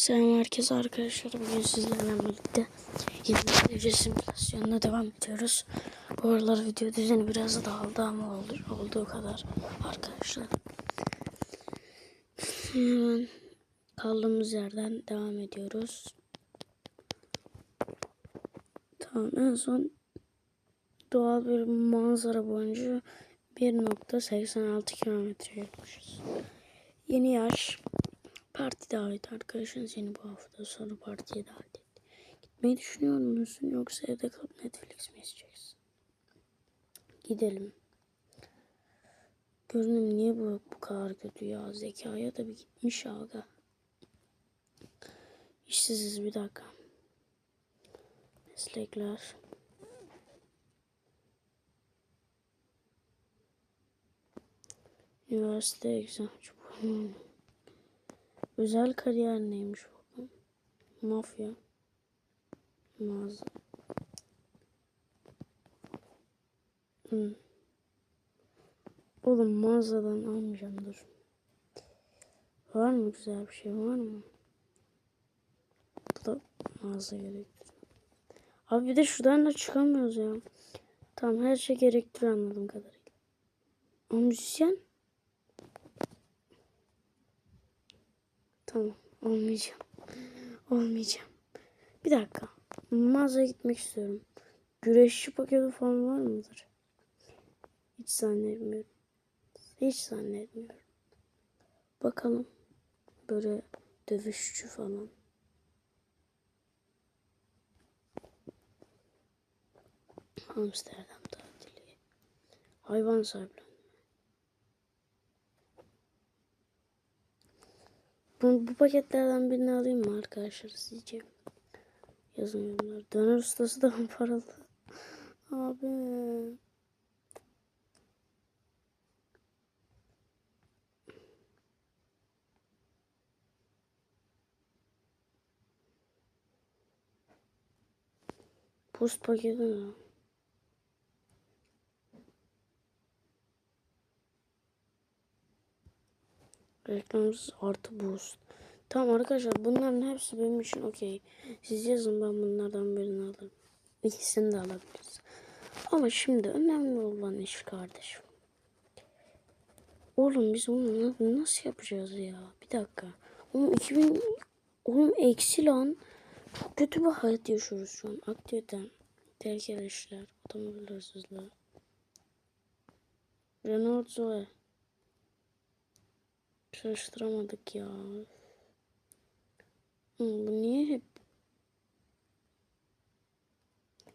Selam herkese arkadaşlar. Bugün sizlerle birlikte yeni bir simülasyonuna devam ediyoruz. Bu aralar video düzeni biraz dağıldı ama oldu, olduğu kadar arkadaşlar. Hemen kaldığımız yerden devam ediyoruz. Tamam en son doğal bir manzara boyunca 1.86 kilometre yürümüşüz. Yeni yaş Parti davet arkadaşın seni bu hafta sonu partiye davet etti. Gitmeyi düşünüyor musun yoksa evde kalıp Netflix mi izleyeceksin? Gidelim. Görünüm niye bu, bu kadar kötü ya? Zekaya da bir gitmiş aga. İşsiziz bir dakika. Meslekler. Üniversite egzam. Özel kariyer neymiş bu? Mafya. Mağaza. Hmm. Oğlum mağazadan almayacağım dur. Var mı güzel bir şey var mı? Bu da mağaza gerektiriyor. Abi bir de şuradan da çıkamıyoruz ya. Tamam her şey gerektiriyor anladığım kadarıyla. O müzisyen? Tamam. Olmayacağım. Olmayacağım. Bir dakika. Mağazaya gitmek istiyorum. Güreşçi paketi falan var mıdır? Hiç zannetmiyorum. Hiç zannetmiyorum. Bakalım. Böyle dövüşçü falan. Amsterdam tatili. Hayvan sahiplenme. Bu, bu paketlerden birini alayım mı arkadaşlar sizce? Yazın. Döner ustası da paralı. Abi. Post paketi mi? Reklamsız artı boost. Tamam arkadaşlar bunların hepsi benim için okey. Siz yazın ben bunlardan birini alırım. İkisini de alabiliriz. Ama şimdi önemli olan iş kardeşim. Oğlum biz bunu nasıl yapacağız ya? Bir dakika. Oğlum 2000 oğlum eksi lan. Çok kötü bir hayat yaşıyoruz şu an. Aktivite. Tehlikeli işler. Otomobil hırsızlığı. Renault Zoe. Çalıştıramadık ya. Hı, bu niye hep...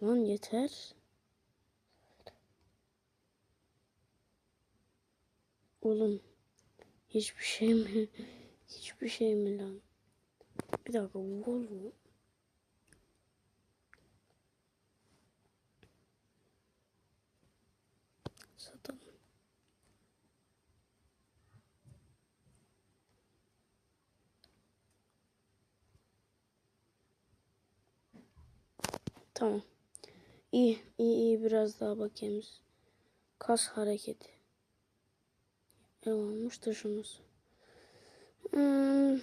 Lan yeter. Oğlum. Hiçbir şey mi? Hiçbir şey mi lan? Bir dakika. Satalım. Tamam. İyi, iyi, iyi. Biraz daha bakayım. Kas hareketi. Yalanmış taşımız. Hmm.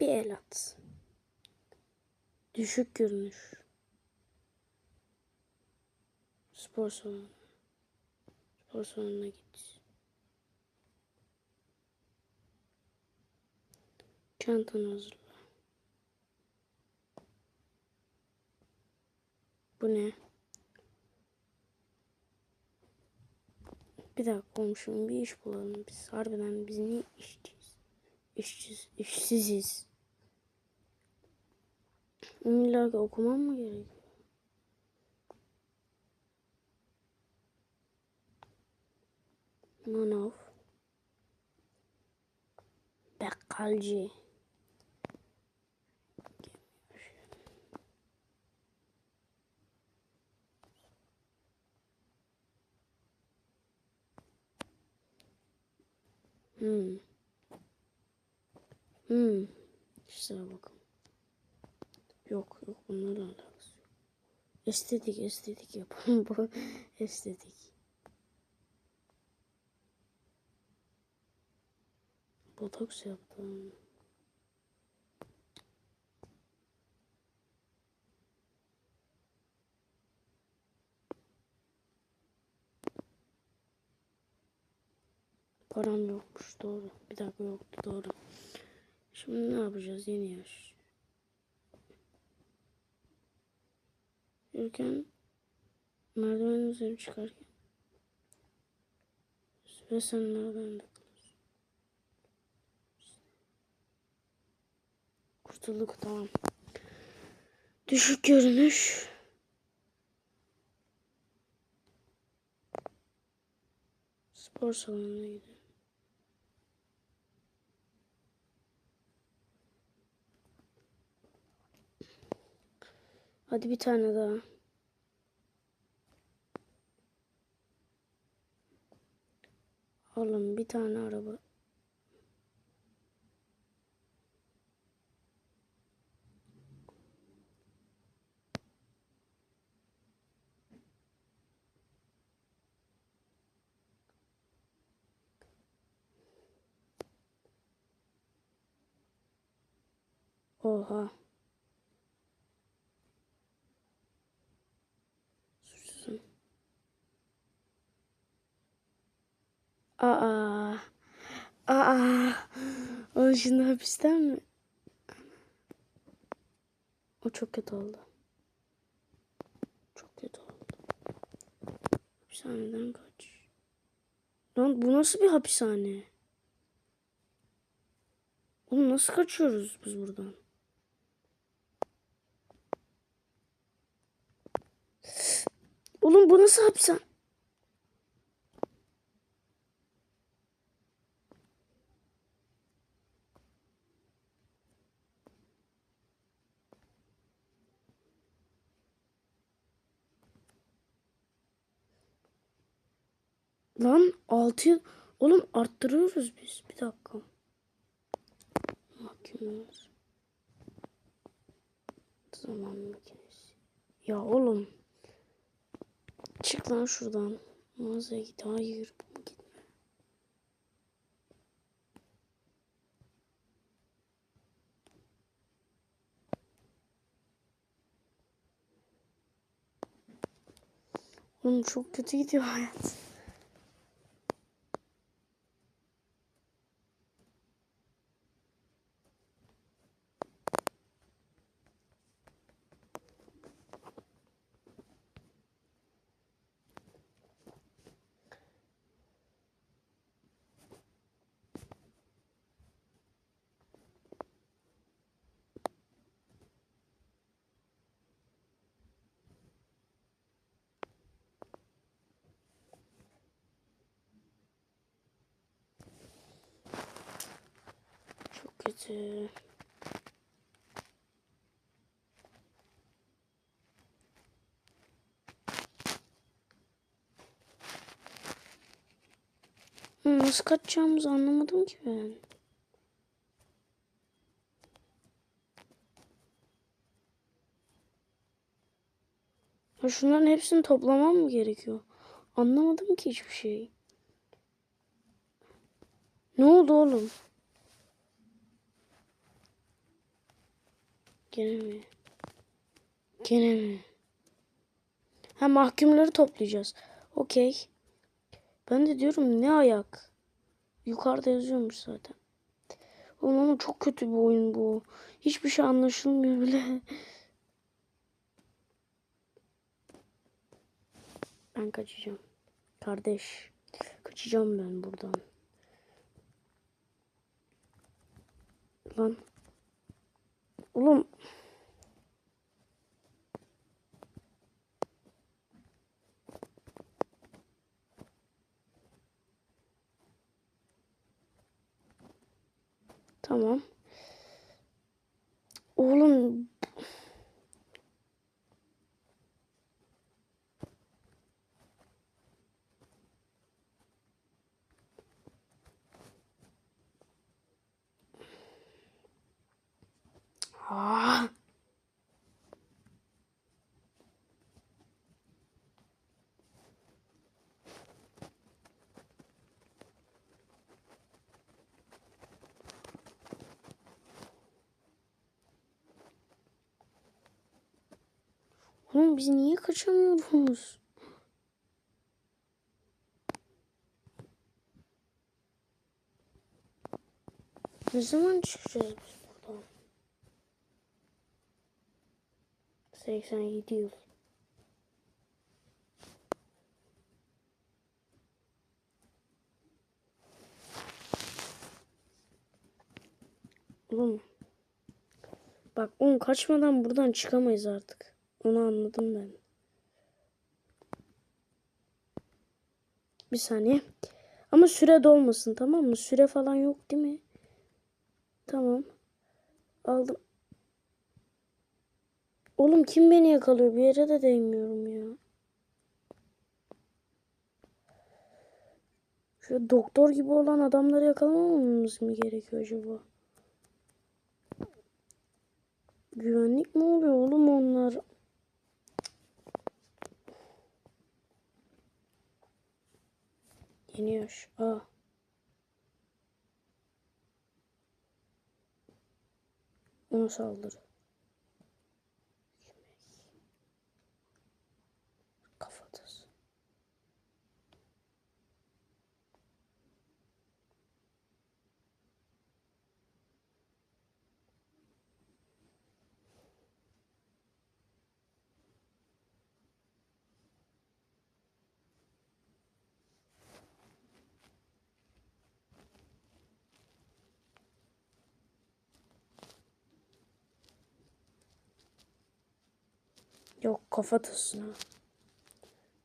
Bir el at. Düşük görünüş. Spor salonu. Spor salonuna git. Çantanı hazırla. Bu ne? Bir dakika komşum bir iş bulalım. Biz harbiden biz niye işçiyiz? İşsiz, işsiziz. İlla ki okumam mı gerekiyor? Manav. Bakkalcı. Hmm. Hmm. İşte bakın. Yok yok bunlarla alakası yok. Estetik estetik yapalım bu estetik. Botoks yaptım. Param yokmuş doğru. Bir dakika yoktu doğru. Şimdi ne yapacağız yeni yaş. Yürürken merdivenin üzerine çıkarken ve sen nereden de Kurtulduk tamam. Düşük görünüş. Spor salonuna gidelim. Hadi bir tane daha. Oğlum bir tane araba. Oha. Aa. Aa. O şimdi hapisten mi? O çok kötü oldu. Çok kötü oldu. Hapishaneden kaç. Lan bu nasıl bir hapishane? Oğlum nasıl kaçıyoruz biz buradan? Oğlum bu nasıl hapishane? Lan 6 yıl. Oğlum arttırıyoruz biz. Bir dakika. Mahkumlar. Zaman makinesi. Ya oğlum. Çık lan şuradan. Mağazaya git. Hayır. Gitme. Oğlum çok kötü gidiyor hayat. Çok kötü. Hı, Nasıl kaçacağımızı anlamadım ki ben. Ya şunların hepsini toplamam mı gerekiyor? Anlamadım ki hiçbir şey. Ne oldu oğlum? Gene mi? Gene mi? Ha mahkumları toplayacağız. Okey. Ben de diyorum ne ayak? Yukarıda yazıyormuş zaten. Oğlum ama çok kötü bir oyun bu. Hiçbir şey anlaşılmıyor bile. Ben kaçacağım. Kardeş. Kaçacağım ben buradan. Lan. Oğlum. Tamam. Oğlum. Aa. Oğlum biz niye kaçamıyoruz? Ne zaman çıkacağız biz buradan? 87 yıl. Oğlum. Bak oğlum kaçmadan buradan çıkamayız artık. Onu anladım ben. Bir saniye. Ama süre dolmasın tamam mı? Süre falan yok değil mi? Tamam. Aldım. Oğlum kim beni yakalıyor? Bir yere de değmiyorum ya. Şöyle doktor gibi olan adamları yakalamamamız mı gerekiyor acaba? Güvenlik mi oluyor oğlum Yeni yaş. Aa. Ona saldırı. Yok kafatasına.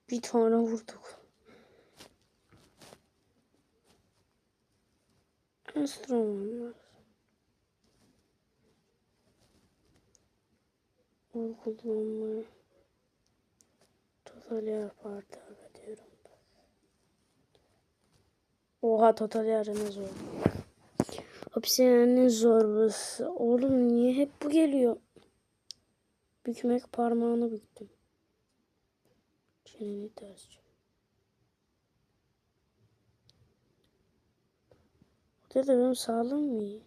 Bir tane vurduk. Enstrümanlar. Ol kullanmayı. Total yer parti ediyorum. Oha total ne zor. Hapishanenin zorbası. Oğlum niye hep bu geliyor? Bükmek parmağını büktüm. Çeneni ters. Burada da benim mı iyi?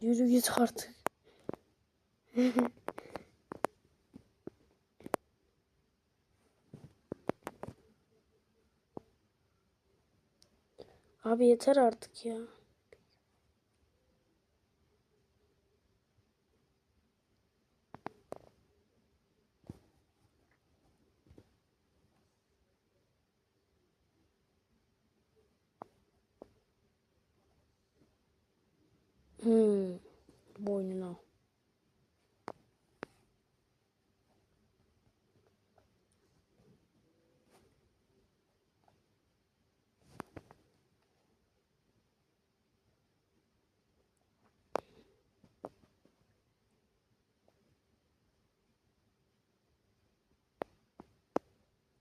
Yürü git artık. Abi yeter artık ya. Hmm. Boynuna.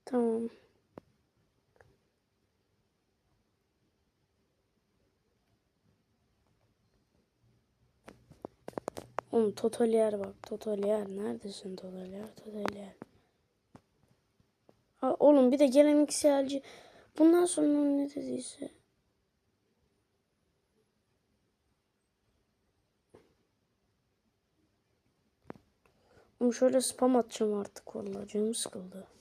Tamam. Oğlum Totalier bak. Totalier. Neredesin Totalier? Totalier. Ha, oğlum bir de gelenekselci. Bundan sonra ne dediyse. Oğlum şöyle spam atacağım artık vallahi canım sıkıldı.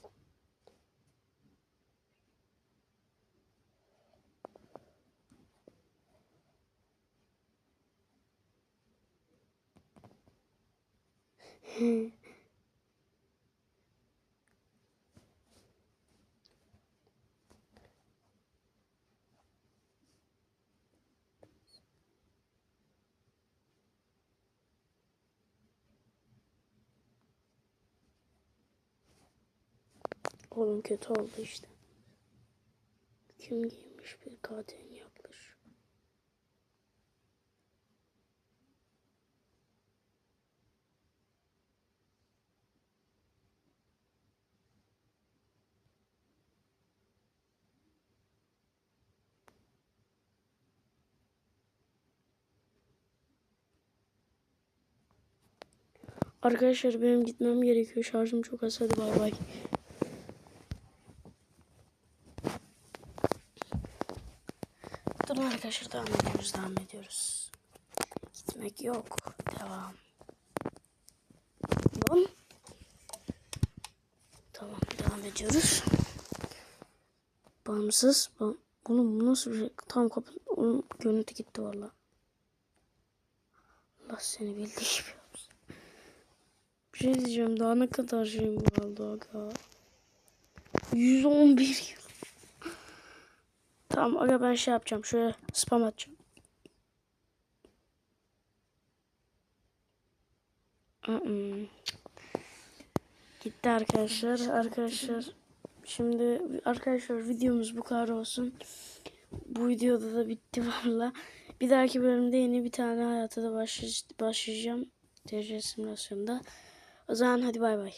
Oğlum kötü oldu işte. Kim giymiş bir katilin Arkadaşlar benim gitmem gerekiyor. Şarjım çok az. Hadi bay bay. Durun arkadaşlar devam ediyoruz. Devam ediyoruz. gitmek yok. Devam. Lan. Tamam devam ediyoruz. Bağımsız. Ba Oğlum bu nasıl bir şey? Tam kapat. Oğlum görüntü gitti valla. Allah seni bildiği gibi. Bir şey diyeceğim. Daha ne kadar şeyim kaldı aga. 111 yıl. Tamam aga ben şey yapacağım. Şöyle spam atacağım. Gitti arkadaşlar. Arkadaşlar şimdi arkadaşlar videomuz bu kadar olsun. Bu videoda da bitti valla. Bir dahaki bölümde yeni bir tane hayata da başlay- başlayacağım. TC simülasyonda. O zaman hadi bay bay.